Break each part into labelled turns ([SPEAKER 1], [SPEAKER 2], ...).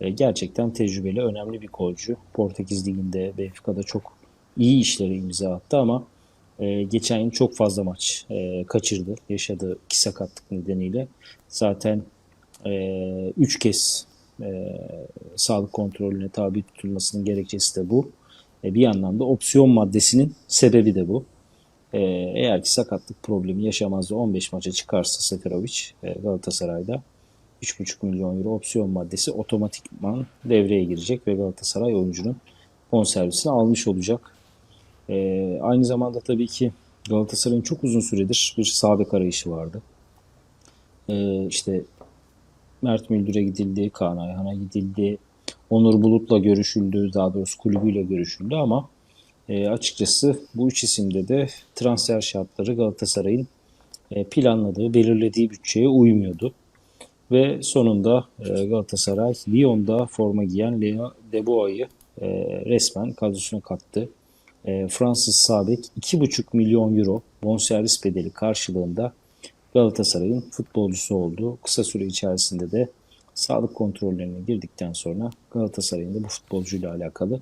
[SPEAKER 1] E, gerçekten tecrübeli, önemli bir golcü. Portekiz Ligi'nde, Benfica'da çok iyi işleri imza attı ama e, geçen yıl çok fazla maç e, kaçırdı. Yaşadığı iki sakatlık nedeniyle. Zaten 3 kez e, sağlık kontrolüne tabi tutulmasının gerekçesi de bu. Bir yandan da opsiyon maddesinin sebebi de bu. Eğer ki sakatlık problemi yaşamaz da 15 maça çıkarsa Seferovic Galatasaray'da 3,5 milyon euro opsiyon maddesi otomatikman devreye girecek ve Galatasaray oyuncunun bonservisini almış olacak. E, aynı zamanda tabii ki Galatasaray'ın çok uzun süredir bir sağ bek arayışı vardı. E, işte Mert Müldür'e gidildi, Kaan Ayhan'a gidildi, Onur Bulut'la görüşüldü, daha doğrusu kulübüyle görüşüldü ama e, açıkçası bu üç isimde de transfer şartları Galatasaray'ın e, planladığı, belirlediği bütçeye uymuyordu. Ve sonunda e, Galatasaray Lyon'da forma giyen Leo Deboa'yı e, resmen kadrosuna kattı. E, Fransız Sabek 2,5 milyon euro bonservis bedeli karşılığında Galatasaray'ın futbolcusu oldu. Kısa süre içerisinde de sağlık kontrollerine girdikten sonra Galatasaray'ın da bu futbolcuyla alakalı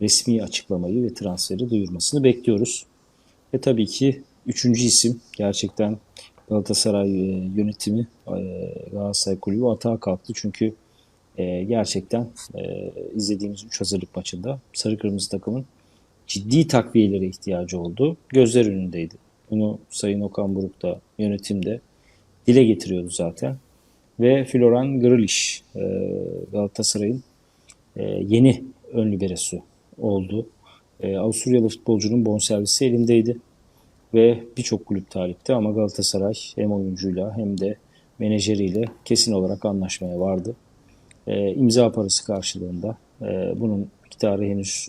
[SPEAKER 1] resmi açıklamayı ve transferi duyurmasını bekliyoruz. Ve tabii ki üçüncü isim gerçekten Galatasaray e, yönetimi e, Galatasaray Kulübü atağa kalktı. Çünkü e, gerçekten izlediğimiz 3 hazırlık maçında Sarı Kırmızı takımın ciddi takviyelere ihtiyacı oldu. Gözler önündeydi. Bunu Sayın Okan Buruk da yönetimde dile getiriyordu zaten. Ve Floran Grilish Galatasaray'ın yeni ön liberosu oldu. Avusturyalı futbolcunun bonservisi elindeydi ve birçok kulüp talipti ama Galatasaray hem oyuncuyla hem de menajeriyle kesin olarak anlaşmaya vardı. E, imza parası karşılığında e, bunun miktarı henüz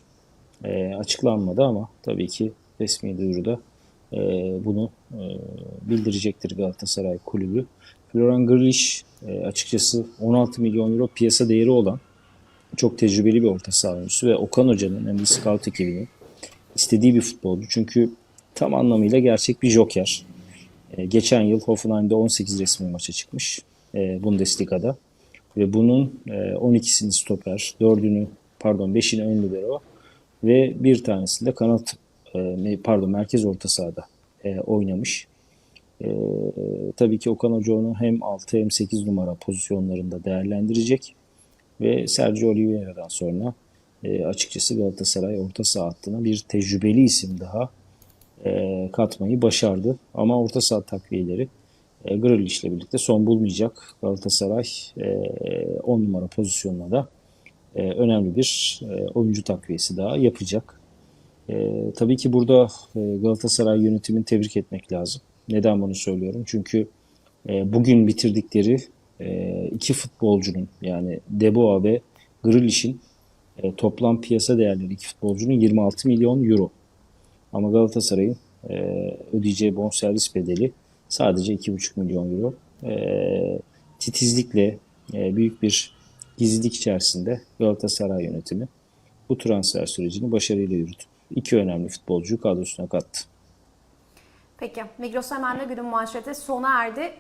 [SPEAKER 1] e, açıklanmadı ama tabii ki resmi duyuruda e, bunu e, bildirecektir Galatasaray kulübü. Florian Grilish e, açıkçası 16 milyon euro piyasa değeri olan çok tecrübeli bir orta saha oyuncusu ve Okan Hoca'nın hem de scout ekibinin istediği bir futbolcu. Çünkü tam anlamıyla gerçek bir joker. E, geçen yıl Hoffenheim'de 18 resmi maça çıkmış e, Bundesliga'da. Ve bunun e, 12'sini stoper, 4'ünü pardon 5'ini ön libero ve bir tanesinde kanat e, pardon merkez orta sahada e, oynamış. E, tabii ki Okan Hoca onu hem 6 hem 8 numara pozisyonlarında değerlendirecek ve Sergio Oliveira'dan sonra e, açıkçası Galatasaray orta saha hattına bir tecrübeli isim daha e, katmayı başardı. Ama orta saha takviyeleri e, Grealish ile birlikte son bulmayacak. Galatasaray 10 e, numara pozisyonuna da e, önemli bir oyuncu takviyesi daha yapacak. Tabii ki burada Galatasaray yönetimini tebrik etmek lazım. Neden bunu söylüyorum? Çünkü bugün bitirdikleri iki futbolcunun yani Deboa ve Grealish'in toplam piyasa değerleri iki futbolcunun 26 milyon euro. Ama Galatasaray'ın e, ödeyeceği bonservis bedeli sadece 2,5 milyon euro. E, titizlikle e, büyük bir gizlilik içerisinde Galatasaray yönetimi bu transfer sürecini başarıyla yürütüp iki önemli futbolcuyu kadrosuna kattı.
[SPEAKER 2] Peki, Migros Hemen'le günün manşeti sona erdi.